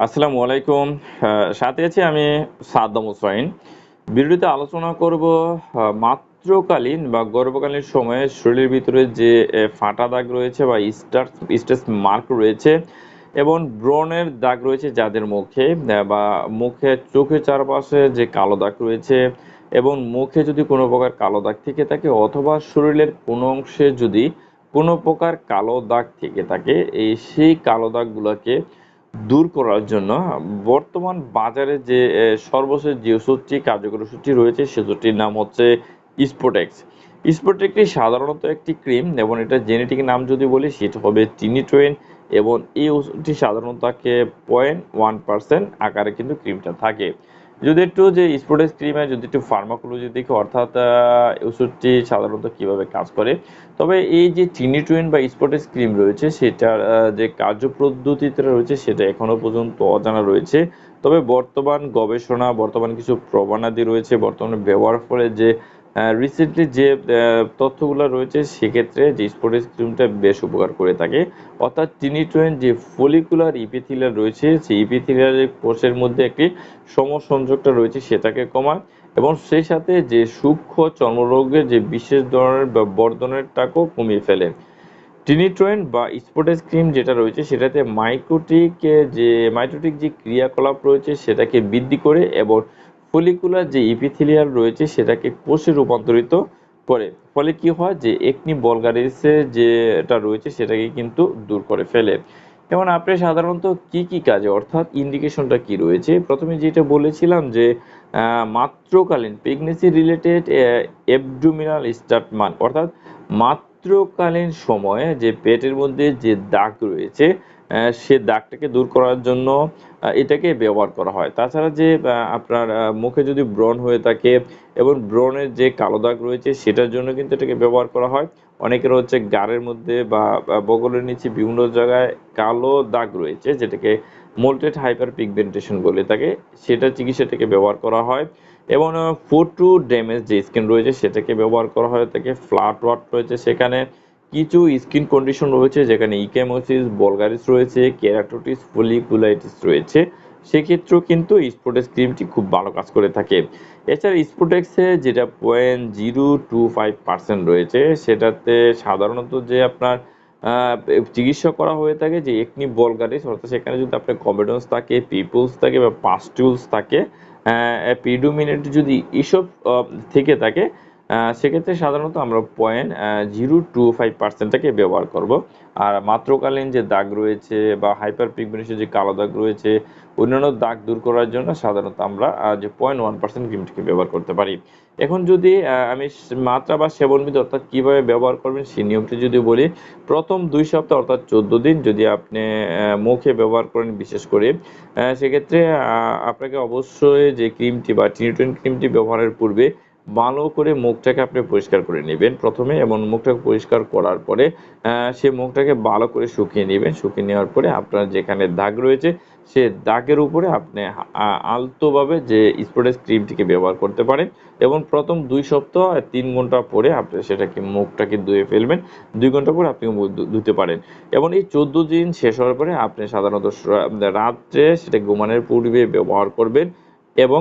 আসসালামু আলাইকুম। সাথে আছি আমি সাদ্দাম হুসাইন ভিডিওতে আলোচনা করব মাত্রকালীন বা গর্ভকালীন সময়ে শরীরের ভিতরে যে ফাটা দাগ রয়েছে বা স্টার স্টেস মার্ক রয়েছে এবং ব্রণের দাগ রয়েছে যাদের মুখে বা মুখে চোখের চারপাশে যে কালো দাগ রয়েছে এবং মুখে যদি কোনো প্রকার কালো দাগ থেকে থাকে অথবা শরীরের কোনো অংশে যদি কোনো প্রকার কালো দাগ থেকে থাকে, এই সেই কালো দাগগুলোকে দূর করার জন্য বর্তমান বাজারে যে সর্বশেষ যে ওষুধটি, কার্যকর ওষুধটি রয়েছে, সে ওষুধটির নাম হচ্ছে স্পোটেক্স স্পোটেক্সটি সাধারণত একটি ক্রিম এবং এটা জেনেটিক নাম যদি বলি, সেটা হবে টিনিটোয়েন এবং এই ওষুধটি সাধারণত পয়েন্ট ওয়ান পার্সেন্ট আকারে কিন্তু ক্রিমটা থাকে। যদি একটু যে স্পোর্টেক্স ক্রিমে যদি একটু ফার্মাকোলজি দেখি, অর্থাৎ ওষুধটি সাধারণত কীভাবে কাজ করে, তবে এই যে চিনি টুইন বা স্পটেক্স ক্রিম রয়েছে, সেটার যে কার্যপদ্ধতিতে রয়েছে, সেটা এখনও পর্যন্ত অজানা রয়েছে। তবে বর্তমান গবেষণা, বর্তমান কিছু প্রমাণাদি রয়েছে, বর্তমানে ব্যবহার ফলে যে রিসেন্টলি যে তথ্যগুলো রয়েছে, সেক্ষেত্রে যে স্পটেক্স ক্রিমটা বেশ উপকার করে থাকে। অর্থাৎ চিনিটুইন যে ফলিকুলার ইপিথিলিয়ার রয়েছে, সেই ইপিথিলিয়ারের কোষের মধ্যে একটি সমসংযোগটা রয়েছে, সেটাকে কমায় এবং সেই সাথে যে সূক্ষ্ম চর্মরোগের যে বিশেষ ধরনের বা বর্ধনেরটাকেও কমিয়ে ফেলে। টিনিট্রয়েন বা স্পটেস ক্রিম যেটা রয়েছে, সেটাতে মাইক্রোটিক যে মাইক্রোটিক যে ক্রিয়াকলাপ রয়েছে, সেটাকে বৃদ্ধি করে এবং ফলিকুলার যে ইপিথিলিয়াল রয়েছে সেটাকে কোষে রূপান্তরিত করে। ফলে কি হয় যে একনি বলগারিসে যেটা রয়েছে সেটাকে কিন্তু দূর করে ফেলে। যেমন আপনি সাধারণত কি কি কাজে, অর্থাৎ ইন্ডিকেশনটা কি রয়েছে? প্রথমে যেটা বলেছিলাম যে মাত্রকালীন প্রেগনেন্সি রিলেটেড এবডোমিনাল স্টার্টমান অর্থাৎ মাত্রকালীন সময়ে যে পেটের মধ্যে যে দাগ রয়েছে সে দাগটাকে দূর করার জন্য এটাকে ব্যবহার করা হয়। তাছাড়া যে আপনার মুখে যদি ব্রণ হয়ে থাকে এবং ব্রণের যে কালো দাগ রয়েছে সেটার জন্য কিন্তু এটাকে ব্যবহার করা হয়। অনেকের হচ্ছে গাড়ের মধ্যে বা বগলের নিচে বিভিন্ন জায়গায় কালো দাগ রয়েছে যেটাকে মোল্টেড হাইপার পিগমেন্টেশন বলে থাকে সেটা চিকিৎসাটাকে ব্যবহার করা হয়। এবং ফোটো ড্যামেজ যে স্কিন রয়েছে সেটাকে ব্যবহার করা হয় থাকে ফ্ল্যাট ওয়াট রয়েছে সেখানে। কিছু স্কিন কন্ডিশন রয়েছে, যেখানে ইকেমোসিস, বলগারিস রয়েছে, কেরাটোটিস, ফলিকুলাইটিস রয়েছে। সেক্ষেত্রেও কিন্তু স্পোর্টেক্স ক্রিমটি খুব ভালো কাজ করে থাকে। এছাড়া স্পোর্টেক্সে যেটা point zero two five percent রয়েছে, সেটাতে সাধারণত যে আপনার চিকিৎসা করা হয়ে থাকে যে একনি বলগারিস, অর্থাৎ সেখানে যদি আপনার কমেডন্স থাকে, পিপলস থাকে বা পাস্টুলস থাকে পিডোমিনেট যদি এসব থেকে থাকে সেক্ষেত্রে সাধারণত আমরা পয়েন্ট জিরো টু ফাইভ পার্সেন্টটাকে ব্যবহার করব। আর মাত্রকালীন যে দাগ রয়েছে বা হাইপার পিগমেন্টেশন যে কালো দাগ রয়েছে, অন্যান্য দাগ দূর করার জন্য সাধারণত আমরা যে পয়েন্ট ওয়ান পার্সেন্ট ক্রিমটিকে ব্যবহার করতে পারি। এখন যদি আমি মাত্রা বা সেবনবিধি অর্থাৎ কীভাবে ব্যবহার করবেন সেই নিয়মটি যদি বলি, প্রথম দুই সপ্তাহ অর্থাৎ চোদ্দ দিন যদি আপনি মুখে ব্যবহার করেন বিশেষ করে সেক্ষেত্রে আপনাকে অবশ্যই যে ক্রিমটি বা টিনিটোয়েন ক্রিমটি ব্যবহারের পূর্বে ভালো করে মুখটাকে আপনি পরিষ্কার করে নেবেন প্রথমে এবং মুখটাকে পরিষ্কার করার পরে সে মুখটাকে ভালো করে শুকিয়ে নেবেন। শুকিয়ে নেওয়ার পরে আপনার যেখানে দাগ রয়েছে, সে দাগের উপরে আপনি আলতোভাবে যে স্পটেক্স ক্রিমটিকে ব্যবহার করতে পারেন এবং প্রথম দুই সপ্তাহ আর তিন ঘণ্টা পরে আপনি সেটাকে মুখটাকে ধুয়ে ফেলবেন। দুই ঘণ্টা পরে আপনি ধুতে পারেন। এবং এই চোদ্দ দিন শেষ হওয়ার পরে আপনি সাধারণত রাত্রে সেটা ঘুমানোর পূর্বে ব্যবহার করবেন। এবং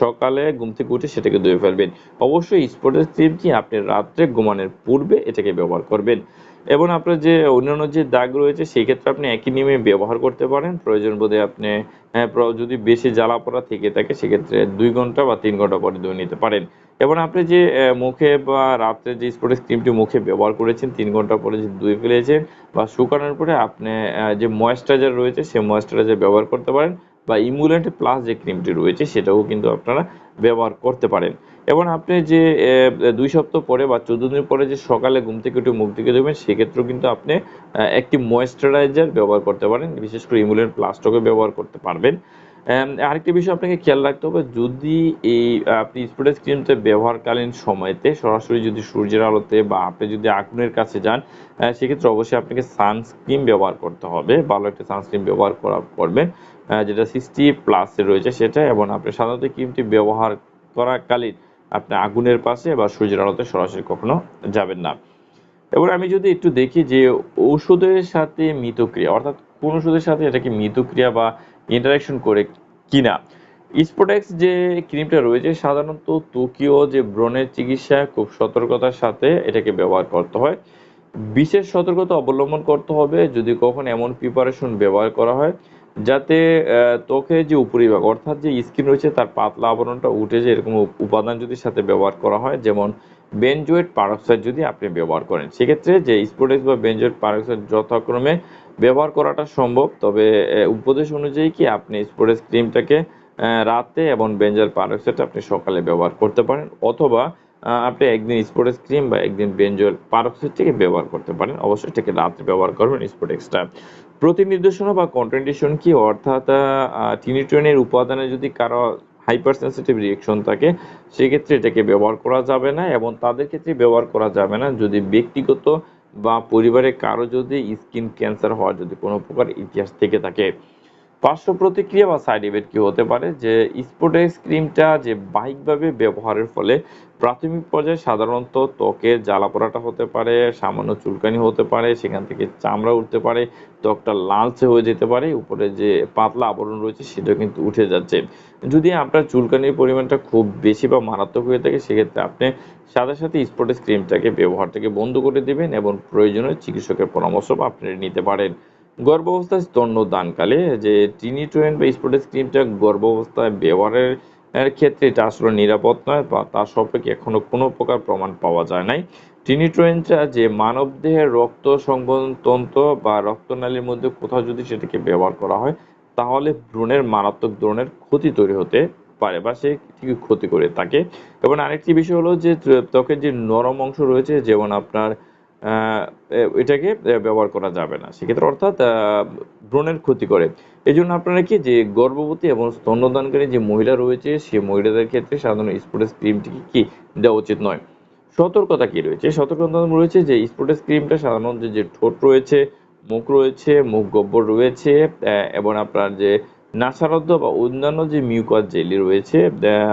সকালে ঘুম থেকে উঠে সেটাকে ধুয়ে ফেলবেন। অবশ্যই স্পটের ক্রিমটি আপনি রাত্রে ঘুমানোর পূর্বে এটাকে ব্যবহার করবেন। এবং আপনার যে অন্যান্য যে দাগ রয়েছে সেই ক্ষেত্রে আপনি একই নিয়মে ব্যবহার করতে পারেন। প্রয়োজন বোধে আপনি হ্যাঁ, যদি বেশি জ্বালা পোড়া থেকে থাকে সেক্ষেত্রে দুই ঘণ্টা বা তিন ঘণ্টা পরে ধুয়ে নিতে পারেন। এবং আপনি যে মুখে বা রাত্রে যে স্পটেক্স ক্রিমটি মুখে ব্যবহার করেছেন তিন ঘণ্টা পরে যে ধুয়ে ফেলেছেন বা শুকানোর পরে আপনি যে ময়েশ্চারাইজার রয়েছে সেই ময়েশ্চারাইজার ব্যবহার করতে পারেন। বা ইমুলেন্ট প্লাস যে ক্রিমটি রয়েছে, সেটাও কিন্তু আপনারা ব্যবহার করতে পারেন। এবং আপনি যে দুই সপ্তাহ পরে বা চোদ্দ দিন পরে যে সকালে ঘুম থেকে একটু মুখ দিকে দেবেন সেক্ষেত্রেও কিন্তু আপনি একটি ময়েশ্চারাইজার ব্যবহার করতে পারেন। বিশেষ করে ইমুলেন্ট প্লাসটাকে ব্যবহার করতে পারবেন। আরেকটি বিষয় আপনাকে খেয়াল রাখতে হবে, যদি এই, আপনি স্পোর্টেক্স ক্রিমটা ব্যবহারকালীন সময়তে, সরাসরি যদি সূর্যের আলোতে বা আপনি যদি আগুনের কাছে যান সেক্ষেত্রে অবশ্যই আপনাকে সানস্ক্রিন ব্যবহার করতে হবে, ভালো একটা সানস্ক্রিন ব্যবহার করা, করবেন যেটা সিক্সটি প্লাসে রয়েছে সেটা, এবং আপনি সাধারণত ক্রিমটি ব্যবহার করাকালীন আপনি আগুনের পাশে বা সূর্যের আলোতে সরাসরি কখনো যাবেন না। এবার আমি যদি একটু দেখি যে, ঔষধের সাথে মিতক্রিয়া অর্থাৎ কোন ওষুধের সাথে, এটা কি মিতক্রিয়া বা ইন্টারাকশন করে কিনা। স্পোটেক্স যে ক্রিমটা রয়েছে সাধারণত টোকিও যে ব্রণের চিকিৎসা খুব সতর্কতার সাথে এটাকে ব্যবহার করতে হয়। বিশেষ সতর্কতা অবলম্বন করতে হবে যদি কখন এমন প্রিপারেশন ব্যবহার করা হয় যাতে আহ, ত্বকের যে উপরিভাগ অর্থাৎ যে স্কিন রয়েছে তার পাতলা আবরণটা উঠে যায় এরকম উপাদান যদি সাথে ব্যবহার করা হয় যেমন বেনজোয়েট পারক্সাইড যদি আপনি ব্যবহার করেন। সেক্ষেত্রে যে স্পোটেক্স বা বেনজোয়েট পারক্সাইড যথাক্রমে ব্যবহার করাটা সম্ভব, তবে উপদেশ অনুযায়ী কি আপনি স্পোটেক্স ক্রিমটাকে রাতে এবং বেঞ্জার পারক্সাইড আপনি সকালে ব্যবহার করতে পারেন অথবা আপনি একদিন স্পোটেক্স ক্রিম বা একদিন বেঞ্জোর পারক্সাইড থেকে ব্যবহার করতে পারেন। অবশ্যই এটাকে রাতে ব্যবহার করবেন স্পোটেক্সটা প্রতি নির্দেশনা বা কন্ট্রেন্ডিশন কি? অর্থাৎ টিনিটনের উপাদানে যদি কারও হাইপার সেন্সিটিভ রিয়েকশন থাকে, সেক্ষেত্রে এটাকে ব্যবহার করা যাবে না এবং তাদের ক্ষেত্রে ব্যবহার করা যাবে না। যদি ব্যক্তিগত বা পরিবারে কারও যদি স্কিন ক্যান্সার হওয়ার যদি কোনো প্রকার ইতিহাস থেকে থাকে পার্শ্ব প্রতিক্রিয়া বা সাইড ইফেক্ট কি হতে পারে? যে স্পোটেক্স ক্রিমটা যে বাহিকভাবে ব্যবহারের ফলে প্রাথমিক পর্যায়ে সাধারণত ত্বকের জ্বালা পোড়াটা হতে পারে, সামান্য চুলকানি হতে পারে, সেখান থেকে চামড়া উঠতে পারে, ত্বকটা লালচে হয়ে যেতে পারে, উপরে যে পাতলা আবরণ রয়েছে সেটা কিন্তু উঠে যাচ্ছে। যদি আপনার চুলকানির পরিমাণটা খুব বেশি বা মারাত্মক হয়ে থাকে, সেক্ষেত্রে আপনি সাথে সাথে স্পটেক্স ক্রিমটাকে ব্যবহারটাকে বন্ধ করে দিবেন এবং প্রয়োজনীয় চিকিৎসকের পরামর্শ আপনি নিতে পারেন। গর্ভাবস্থায় স্তন্যদানকালে যে টিনিটোয়েন বা স্পটেক্স ক্রিমটা গর্ভাবস্থায় ব্যবহারের ক্ষেত্রে এটা আসলে নিরাপদ নয় বা তার সপক্ষে এখনও কোনো প্রকার প্রমাণ পাওয়া যায় নাই। টিনিটোয়েনটা যে মানবদেহের রক্ত সংবহন তন্ত্র বা রক্তনালীর মধ্যে কোথাও যদি সেটাকে ব্যবহার করা হয়, তাহলে ভ্রূণের মারাত্মক ধরনের ক্ষতি তৈরি হতে পারে বা সে ক্ষতি করে থাকে। এবং আরেকটি বিষয় হলো যে ত্বকের যে নরম অংশ রয়েছে, যেমন আপনার এটাকে ব্যবহার করা যাবে না। সেক্ষেত্রে অর্থাৎ আহ, ভ্রূণের ক্ষতি করে। এই জন্য আপনারা কি যে গর্ভবতী এবং স্তন্যদানকারী যে মহিলা রয়েছে সে মহিলাদের ক্ষেত্রে সাধারণ স্পোর্টস ক্রিমটিকে কি দেওয়া উচিত নয়। সতর্কতা কি রয়েছে? সতর্কতা রয়েছে যে স্পোর্টস ক্রিমটা সাধারণত যে ঠোঁট রয়েছে মুখ রয়েছে মুখ গব্বর রয়েছে এবং আপনার যে নাসারদ্ধ বা অন্যান্য যে মিউকাস জেলি রয়েছে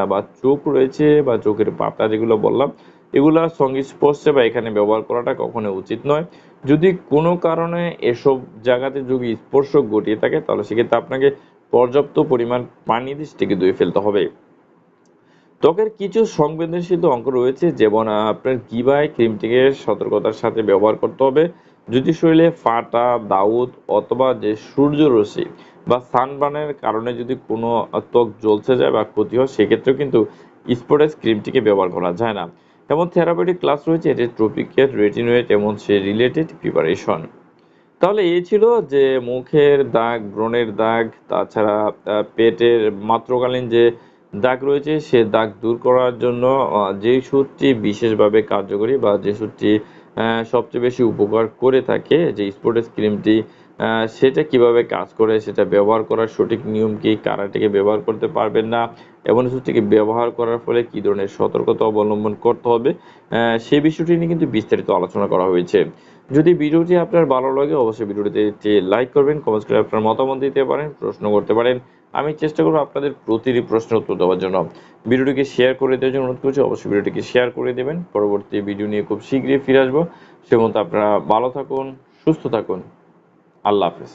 বা চোখ রয়েছে বা চোখের পাতা যেগুলো বললাম এগুলা সংস্পর্শে বা এখানে ব্যবহার করাটা কখনো উচিত নয়। যদি কোনো কারণে এসব জায়গাতে যদি স্পর্শ ঘটিয়ে থাকে, তাহলে সেক্ষেত্রে আপনাকে পর্যাপ্ত পরিমাণ পানি দিয়ে সেটাকে ধুয়ে ফেলতে হবে। ত্বকের কিছু সংবেদনশীল অঙ্গ রয়েছে, যেমন আপনার গিবায় ক্রিমটিকে সতর্কতার সাথে ব্যবহার করতে হবে। যদি শরীরে ফাটা, দাউদ অথবা যে সূর্যরশ্মি বা সানবানের কারণে যদি কোনো ত্বক জ্বলছে যায় বা ক্ষতি হয়, সেক্ষেত্রেও কিন্তু স্পোর্টেক্স ক্রিমটিকে ব্যবহার করা যায় না। যেমন থেরাপিউটিক ক্লাস রয়েছে এটি ট্রপিকেট রেটিনোয়েট এবং সে রিলেটেড প্রিপারেশন তাহলে এই ছিল যে মুখের দাগ, ব্রণের দাগ, তাছাড়া পেটের মাত্রকালীন যে দাগ রয়েছে, সে দাগ দূর করার জন্য যে সুরটি বিশেষভাবে কার্যকরী বা যে সুরটি সবচেয়ে বেশি উপকার করে থাকে, যে স্পোর্টেস ক্রিমটি সেটা কীভাবে কাজ করে, সেটা ব্যবহার করার সঠিক নিয়ম কি, কারা এটাকে ব্যবহার করতে পারবেন না, এবং সুরটিকে ব্যবহার করার ফলে কি ধরনের সতর্কতা অবলম্বন করতে হবে সেই বিষয়টি নিয়ে কিন্তু বিস্তারিত আলোচনা করা হয়েছে। যদি ভিডিওটি আপনার ভালো লাগে, অবশ্যই ভিডিওটিতে একটি লাইক করবেন কমেন্ট করে আপনার মতামত দিতে পারেন, প্রশ্ন করতে পারেন। আমি চেষ্টা করব আপনাদের প্রতিটি প্রশ্নের উত্তর দেওয়ার জন্য। ভিডিওটিকে শেয়ার করে দেওয়ার জন্য অনুরোধ করছি, অবশ্যই ভিডিওটিকে শেয়ার করে দেবেন। পরবর্তী ভিডিও নিয়ে খুব শীঘ্রই ফিরে আসব। সে মতো আপনারা ভালো থাকুন, সুস্থ থাকুন। আল্লাহ হাফেজ।